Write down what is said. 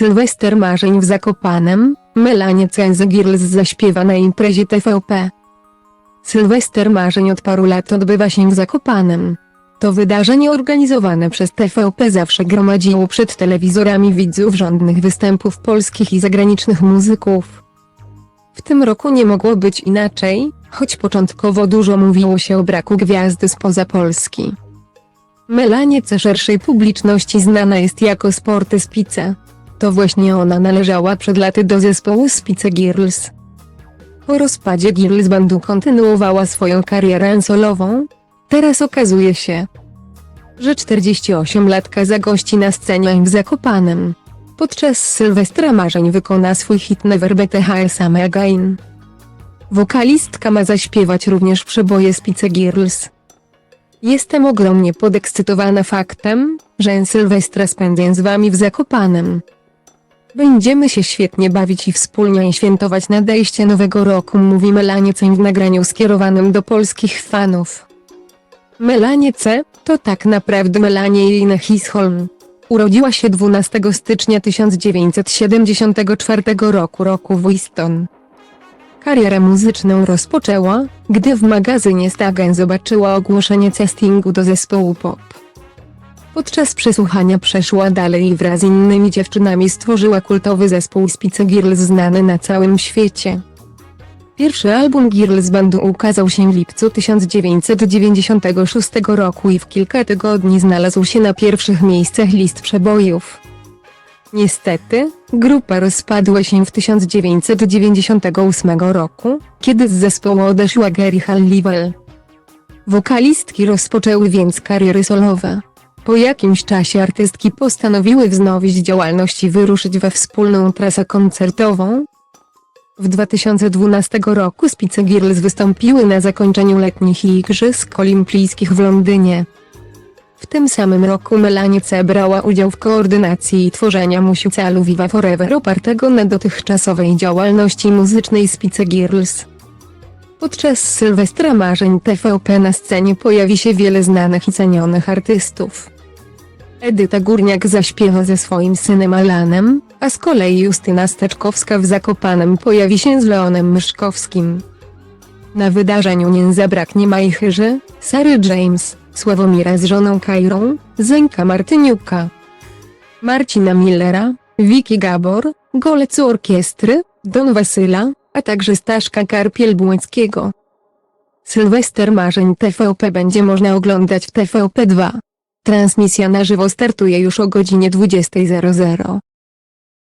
Sylwester Marzeń w Zakopanem, Melanie Cenzy Girls zaśpiewa na imprezie TVP. Sylwester Marzeń od paru lat odbywa się w Zakopanem. To wydarzenie organizowane przez TVP zawsze gromadziło przed telewizorami widzów żądnych występów polskich i zagranicznych muzyków. W tym roku nie mogło być inaczej, choć początkowo dużo mówiło się o braku gwiazdy spoza Polski. Melanie C. szerszej publiczności znana jest jako Sporty. To właśnie ona należała przed laty do zespołu Spice Girls. Po rozpadzie Girls Bandu kontynuowała swoją karierę solową. Teraz okazuje się, że 48-latka zagości na scenie w Zakopanem. Podczas Sylwestra Marzeń wykona swój hit Never Better Same Again. Wokalistka ma zaśpiewać również przeboje Spice Girls. Jestem ogromnie podekscytowana faktem, że Sylwestra spędzę z wami w Zakopanem. Będziemy się świetnie bawić i wspólnie świętować nadejście nowego roku, mówi Melanie C. w nagraniu skierowanym do polskich fanów. Melanie C. to tak naprawdę Melanie Irina Hisholm. Urodziła się 12 stycznia 1974 roku roku w Easton. Karierę muzyczną rozpoczęła, gdy w magazynie Stagen zobaczyła ogłoszenie castingu do zespołu pop. Podczas przesłuchania przeszła dalej i wraz z innymi dziewczynami stworzyła kultowy zespół Spice Girls znany na całym świecie. Pierwszy album Girls Bandu ukazał się w lipcu 1996 roku i w kilka tygodni znalazł się na pierwszych miejscach list przebojów. Niestety, grupa rozpadła się w 1998 roku, kiedy z zespołu odeszła Gary Halliwell. Wokalistki rozpoczęły więc kariery solowe. Po jakimś czasie artystki postanowiły wznowić działalność i wyruszyć we wspólną trasę koncertową. W 2012 roku Spice Girls wystąpiły na zakończeniu letnich Igrzysk Olimpijskich w Londynie. W tym samym roku Melanie C. brała udział w koordynacji i tworzenia musicalu Viva Forever opartego na dotychczasowej działalności muzycznej Spice Girls. Podczas Sylwestra Marzeń TVP na scenie pojawi się wiele znanych i cenionych artystów. Edyta Górniak zaśpiewa ze swoim synem Alanem, a z kolei Justyna Steczkowska w Zakopanem pojawi się z Leonem Myszkowskim. Na wydarzeniu nie zabraknie Majchyrzy, Sary James, Sławomira z żoną Kairą, Zenka Martyniuka, Marcina Millera, Wiki Gabor, Golecu Orkiestry, Don Wasyla, a także Staszka Karpiel-Błęckiego. Sylwester Marzeń TVP będzie można oglądać w TVP2. Transmisja na żywo startuje już o godzinie 20.00.